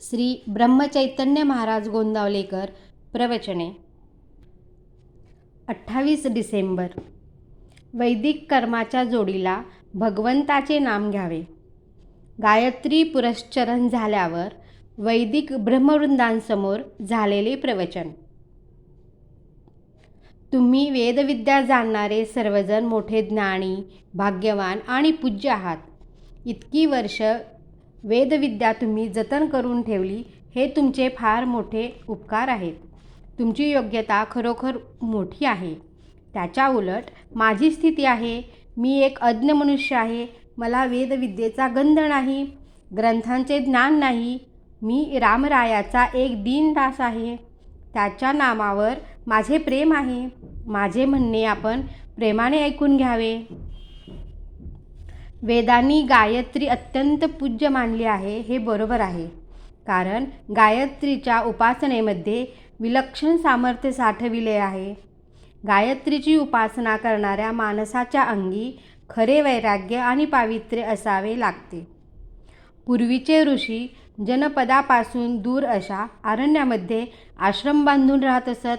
श्री ब्रह्मचैतन्य महाराज गोंदावलेकर प्रवचने. अठ्ठावीस डिसेंबर. वैदिक कर्माच्या जोडीला भगवंताचे नाम घ्यावे. गायत्री पुरश्चरण झाल्यावर वैदिक ब्रह्मवृंदांसमोर झालेले प्रवचन. तुम्ही वेदविद्या जाणणारे सर्वजण मोठे ज्ञानी भाग्यवान आणि पूज्य आहात. इतकी वर्ष वेदविद्या तुम्ही जतन करून ठेवली हे तुमचे फार मोठे उपकार आहेत. तुमची योग्यता खरोखर मोठी आहे. त्याच्या उलट माझी स्थिती आहे मी एक अज्ञ मनुष्य आहे मला वेदविद्येचा गंध नाही ग्रंथांचे ज्ञान नाही मी रामरायाचा एक दीनदास आहे. त्याच्या नामावर माझे प्रेम आहे. माझे म्हणणे आपण प्रेमाने ऐकून घ्यावे. वेदांनी गायत्री अत्यंत पूज्य मानली आहे हे बरोबर आहे. कारण गायत्रीच्या उपासनेमध्ये विलक्षण सामर्थ्य साठविले आहे. गायत्रीची उपासना करणाऱ्या माणसाच्या अंगी खरे वैराग्य आणि पावित्र्य असावे लागते. पूर्वीचे ऋषी जनपदापासून दूर अशा अरण्यामध्ये आश्रम बांधून राहत असत.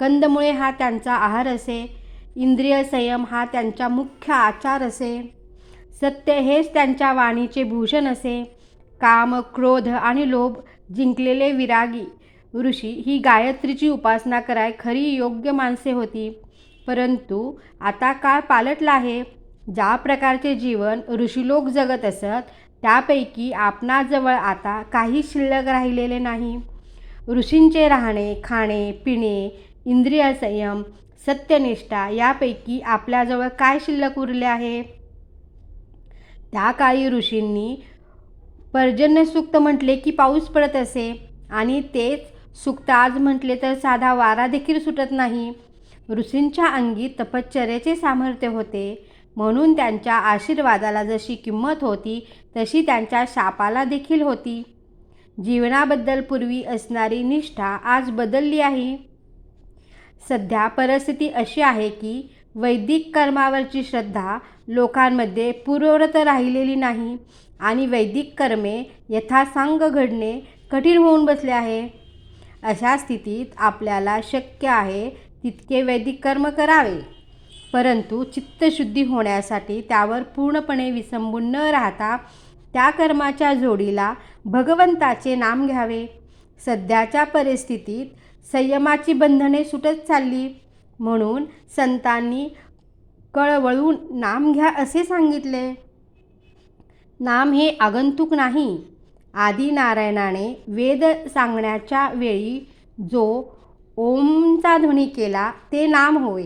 कंदमुळे हा त्यांचा आहार असे इंद्रिय संयम हा त्यांचा मुख्य आचार असे. सत्य हेच त्यांच्या वाणीचे भूषण असे. काम क्रोध आणि लोभ जिंकलेले विरागी ऋषी ही गायत्रीची उपासना कराय खरी योग्य माणसे होती. परंतु आता काळ पालटला आहे. ज्या प्रकारचे जीवन ऋषीलोक जगत असत त्यापैकी आपणाजवळ आता काही शिल्लक राहिलेले नाही. ऋषींचे राहणे खाणे पिणे इंद्रिय संयम सत्यनिष्ठा यापैकी आपल्याजवळ काय शिल्लक उरले आहे? त्या काळी ऋषींनी पर्जन्यसुक्त म्हटले की पाऊस पडत असे. आणि तेच सुक्त आज म्हटले तर साधा वारा देखील सुटत नाही. ऋषींच्या अंगी तपश्चर्याचे सामर्थ्य होते. म्हणून त्यांच्या आशीर्वादाला जशी किंमत होती तशी त्यांच्या शापाला देखील होती. जीवनाबद्दल पूर्वी असणारी निष्ठा आज बदलली आहे. सध्या परिस्थिती अशी आहे की वैदिक कर्मावरची श्रद्धा लोकांमध्ये पूर्ववत राहिलेली नाही आणि वैदिक कर्मे यथासांग घडणे कठीण होऊन बसले आहे. अशा स्थितीत आपल्याला शक्य आहे तितके वैदिक कर्म करावे. परंतु चित्तशुद्धी होण्यासाठी त्यावर पूर्णपणे विसंबून न राहता त्या कर्माच्या जोडीला भगवंताचे नाम घ्यावे. सध्याच्या परिस्थितीत संयमाची बंधने सुटत चालली. म्हणून संतांनी कळवळून नाम घ्या असे सांगितले. नाम हे आगंतुक नाही. आदिनारायणाने वेद सांगण्याच्या वेळी जो ओमचा ध्वनी केला ते नाम होय.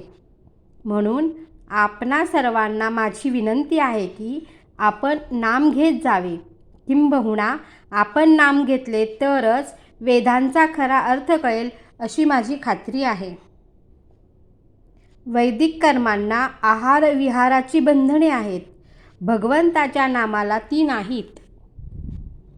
म्हणून आपणा सर्वांना माझी विनंती आहे की आपण नाम घेत जावे. किंबहुना आपण नाम घेतले तरच वेदांचा खरा अर्थ कळेल अशी माझी खात्री आहे. वैदिक कर्मांना आहार विहाराची बंधने आहेत. भगवंताच्या नामाला ती नाहीत.